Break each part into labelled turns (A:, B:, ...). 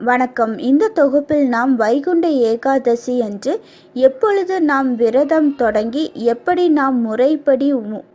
A: வணக்கம். இந்த தொகுப்பில் நாம் வைகுண்ட ஏகாதசி அன்று எப்பொழுது நாம் விரதம் தொடங்கி எப்படி நாம் முறைப்படி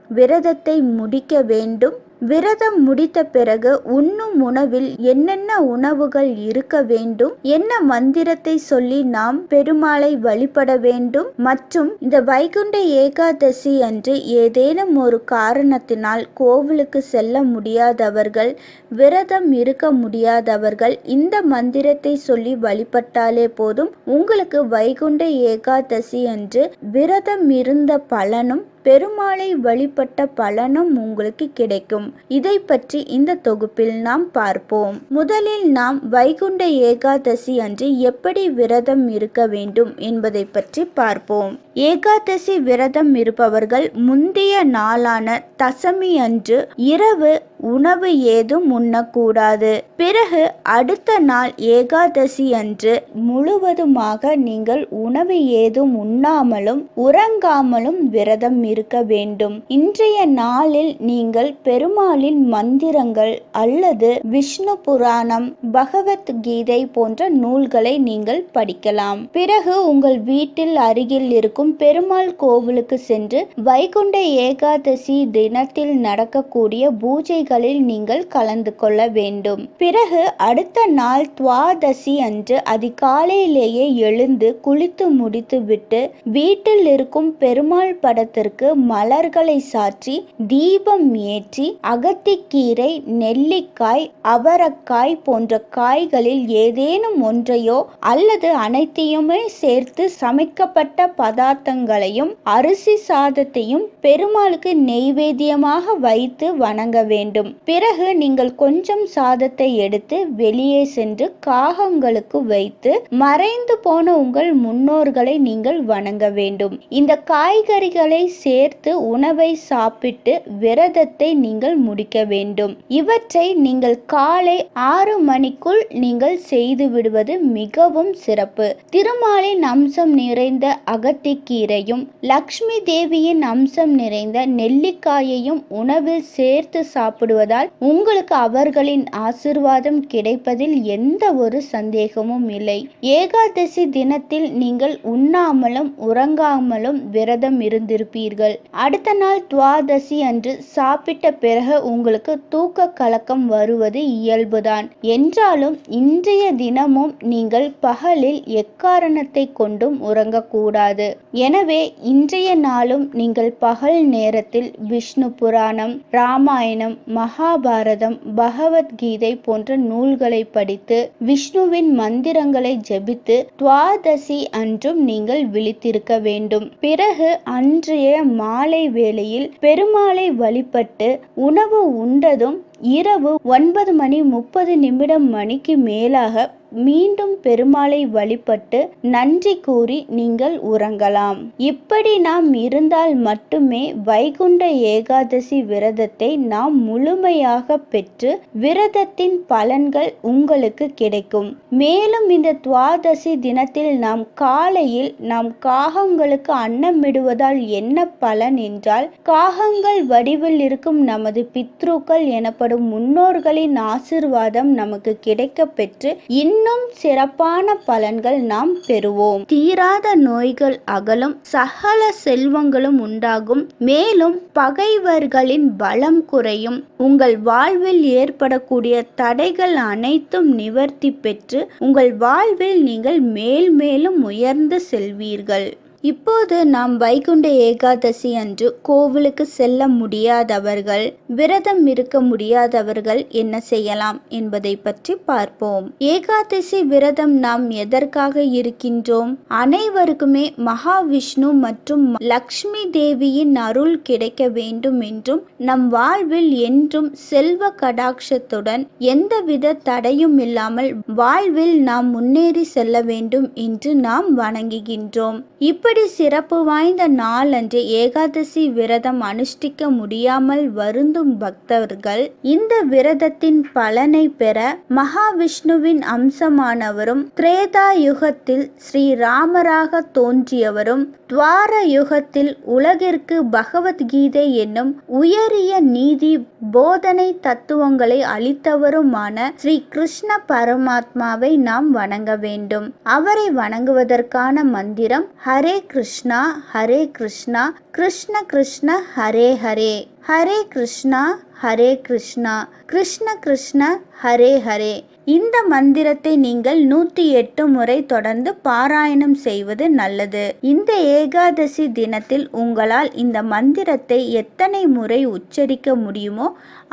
A: விரதத்தை முடிக்க வேண்டும் விரதம் முடித்த பிறகு உண்ணும் உணவில் என்னென்ன உணவுகள் இருக்க வேண்டும் என்ன மந்திரத்தை சொல்லி நாம் பெருமாளை வழிபட வேண்டும் மற்றும் இந்த வைகுண்ட ஏகாதசி அன்று ஏதேனும் ஒரு காரணத்தினால் கோவிலுக்கு செல்ல முடியாதவர்கள் விரதம் இருக்க முடியாதவர்கள் இந்த மந்திரத்தை சொல்லி வழிபட்டாலே போதும். உங்களுக்கு வைகுண்ட ஏகாதசி அன்று விரதம் இருந்த பலனும் பெருமாளை வழிபட்ட பலனும் உங்களுக்கு கிடைக்கும். இதை பற்றி இந்த தொகுப்பில் நாம் பார்ப்போம். முதலில் நாம் வைகுண்ட ஏகாதசி அன்று எப்படி விரதம் இருக்க வேண்டும் என்பதை பற்றி பார்ப்போம். ஏகாதசி விரதம் இருப்பவர்கள் முந்தைய நாளான தசமி அன்று இரவு உணவு ஏதும் உண்ணக்கூடாது. பிறகு அடுத்த நாள் ஏகாதசி அன்று முழுவதுமாக நீங்கள் உணவு ஏதும் உண்ணாமலும் உறங்காமலும் விரதம் இருக்க வேண்டும். இன்றைய நாளில் நீங்கள் பெருமாளின் மந்திரங்கள் அல்லது விஷ்ணு புராணம் பகவத் கீதை போன்ற நூல்களை நீங்கள் படிக்கலாம். பிறகு உங்கள் வீட்டில் அருகில் இருக்கும் பெருமாள் கோவிலுக்கு சென்று வைகுண்ட ஏகாதசி தினத்தில் நடக்கக்கூடிய பூஜை பூஜைகளில் நீங்கள் கலந்து கொள்ள வேண்டும். பிறகு அடுத்த நாள் துவாதசி அன்று அதிகாலையிலேயே எழுந்து குளித்து முடித்துவிட்டு வீட்டில் இருக்கும் பெருமாள் படத்திற்கு மலர்களை சாற்றி தீபம் ஏற்றி அகத்திக்கீரை நெல்லிக்காய் அவரக்காய் போன்ற காய்களில் ஏதேனும் ஒன்றையோ அல்லது அனைத்தையுமே சேர்த்து சமைக்கப்பட்ட பதார்த்தங்களையும் அரிசி சாதத்தையும் பெருமாளுக்கு நெய்வேத்தியமாக வைத்து வணங்க வேண்டும். பிறகு நீங்கள் கொஞ்சம் சாதத்தை எடுத்து வெளியே சென்று காகங்களுக்கு வைத்து மறைந்து போன உங்கள் முன்னோர்களை நீங்கள் வணங்க வேண்டும். இந்த காய்கறிகளை சேர்த்து உணவை சாப்பிட்டு விரதத்தை நீங்கள் முடிக்க வேண்டும். இவற்றை நீங்கள் காலை ஆறு மணிக்குள் நீங்கள் செய்து விடுவது மிகவும் சிறப்பு. திருமாலின் அம்சம் நிறைந்த அகத்திக்கீரையும் லக்ஷ்மி தேவியின் அம்சம் நிறைந்த நெல்லிக்காயையும் உணவில் சேர்த்து சாப்பிடுவதால் உங்களுக்கு அவர்களின் ஆசிர்வாதம் கிடைப்பதில் எந்த ஒரு சந்தேகமும் இல்லை. ஏகாதசி தினத்தில் நீங்கள் உண்ணாமலும் உறங்காமலும் விரதம் இருந்திருப்பீர்கள். அடுத்த நாள் துவாதசி அன்று சாப்பிட்ட பிறகு உங்களுக்கு தூக்க கலக்கம் வருவது இயல்புதான். என்றாலும் இன்றைய தினமும் நீங்கள் பகலில் எக்காரணத்தை கொண்டும் உறங்கக்கூடாது. எனவே இன்றைய நாளும் நீங்கள் பகல் நேரத்தில் விஷ்ணு புராணம் ராமாயணம் மகாபாரதம் பகவத்கீதை போன்ற நூல்களை படித்து விஷ்ணுவின் மந்திரங்களை ஜெபித்து துவாதசி அன்றும் நீங்கள் விழித்திருக்க வேண்டும். பிறகு அன்றைய மாலை வேளையில் பெருமாளை வழிபட்டு உணவு உண்டதும் இரவு ஒன்பது மணி முப்பது நிமிடம் மணிக்கு மேலாக மீண்டும் பெருமாளை வழிபட்டு நன்றி கூறி நீங்கள் உறங்கலாம். இப்படி நாம் இருந்தால் மட்டுமே வைகுண்ட ஏகாதசி விரதத்தை நாம் முழுமையாக பெற்று விரதத்தின் பலன்கள் உங்களுக்கு கிடைக்கும். மேலும் இந்த துவாதசி தினத்தில் நாம் காலையில் நாம் காகங்களுக்கு அன்னமிடுவதால் என்ன பலன் என்றால் காகங்கள் வடிவில் இருக்கும் நமது பித்ருக்கள் எனப்படும் முன்னோர்களின் ஆசிர்வாதம் நமக்கு கிடைக்க பெற்று இன்னும் சிறப்பான பலன்கள் நாம் பெறுவோம். தீராத நோய்கள் அகலும் சகல செல்வங்களும் உண்டாகும். மேலும் பகைவர்களின் பலம் குறையும். உங்கள் வாழ்வில் ஏற்படக்கூடிய தடைகள் அனைத்தும் நிவர்த்தி பெற்று உங்கள் வாழ்வில் நீங்கள் மேல் மேலும் உயர்ந்து செல்வீர்கள். இப்போது நாம் வைகுண்ட ஏகாதசி அன்று கோவிலுக்கு செல்ல முடியாதவர்கள் விரதம் இருக்க முடியாதவர்கள் என்ன செய்யலாம் என்பதை பற்றி பார்ப்போம். ஏகாதசி விரதம் நாம் எதற்காக இருக்கின்றோம்? அனைவருக்குமே மகாவிஷ்ணு மற்றும் லக்ஷ்மி தேவியின் அருள் கிடைக்க வேண்டும் என்றும் நம் வாழ்வில் என்றும் செல்வ கடாட்சத்துடன் எந்தவித தடையும் இல்லாமல் வாழ்வில் நாம் முன்னேறி செல்ல வேண்டும் என்று நாம் வணங்குகின்றோம். இப்படி இப்படி சிறப்பு வாய்ந்த நாளன்று ஏகாதசி விரதம் அனுஷ்டிக்க முடியாமல் வருந்தும் பக்தர்கள் இந்த விரதத்தின் பலனை பெற மகாவிஷ்ணுவின் அம்சமானவரும் திரேதா யுகத்தில் ஸ்ரீராமராக தோன்றியவரும் துவார யுகத்தில் உலகிற்கு பகவத்கீதை என்னும் உயரிய நீதி போதனை தத்துவங்களை அளித்தவருமான ஸ்ரீ கிருஷ்ண பரமாத்மாவை நாம் வணங்க வேண்டும். அவரை வணங்குவதற்கான மந்திரம் ஹரே கிருஷ்ணா ஹரே கிருஷ்ணா கிருஷ்ண கிருஷ்ண ஹரே ஹரே. ஹரே கிருஷ்ணா ஹரே கிருஷ்ணா. கிருஷ்ண கிருஷ்ண ஹரே ஹரே. இந்த மந்திரத்தை நீங்கள் நூற்றி எட்டு முறை தொடர்ந்து பாராயணம் செய்வது நல்லது. இந்த ஏகாதசி தினத்தில் உங்களால் இந்த மந்திரத்தை எத்தனை முறை உச்சரிக்க முடியுமோ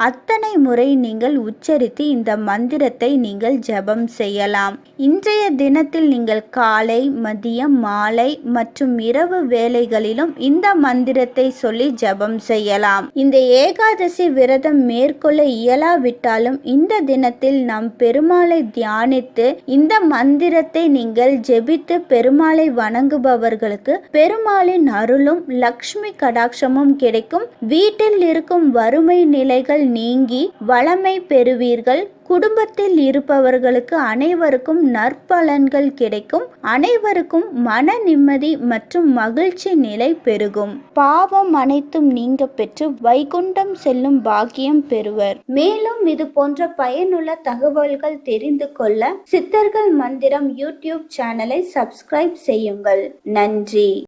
A: அத்தனை முறை நீங்கள் உச்சரித்து இந்த மந்திரத்தை நீங்கள் ஜெபம் செய்யலாம். இன்றைய தினத்தில் நீங்கள் காலை மதியம் மாலை மற்றும் இரவு வேலைகளிலும் இந்த மந்திரத்தை சொல்லி ஜெபம் செய்யலாம். இந்த ஏகாதசி விரதம் மேற்கொள்ள இயலாவிட்டாலும் இந்த தினத்தில் நாம் பெரும் பெருமாளை தியானித்து இந்த மந்திரத்தை நீங்கள் ஜெபித்து பெருமாளை வணங்குபவர்களுக்கு பெருமாளின் அருளும் லக்ஷ்மி கடாட்சமும் கிடைக்கும். வீட்டில் இருக்கும் வறுமை நிலைகள் நீங்கி வளமை பெறுவீர்கள். குடும்பத்தில் இருப்பவர்களுக்கு அனைவருக்கும் நற்பலன்கள் கிடைக்கும். அனைவருக்கும் மன நிம்மதி மற்றும் மகிழ்ச்சி நிலை பெருகும். பாவம் அனைத்தும் நீங்க பெற்று வைகுண்டம் செல்லும் பாக்கியம் பெறுவர். மேலும் இது போன்ற பயனுள்ள தகவல்கள் தெரிந்து கொள்ள சித்தர்கள் மந்திரம் யூடியூப் சேனலை சப்ஸ்கிரைப் செய்யுங்கள். நன்றி.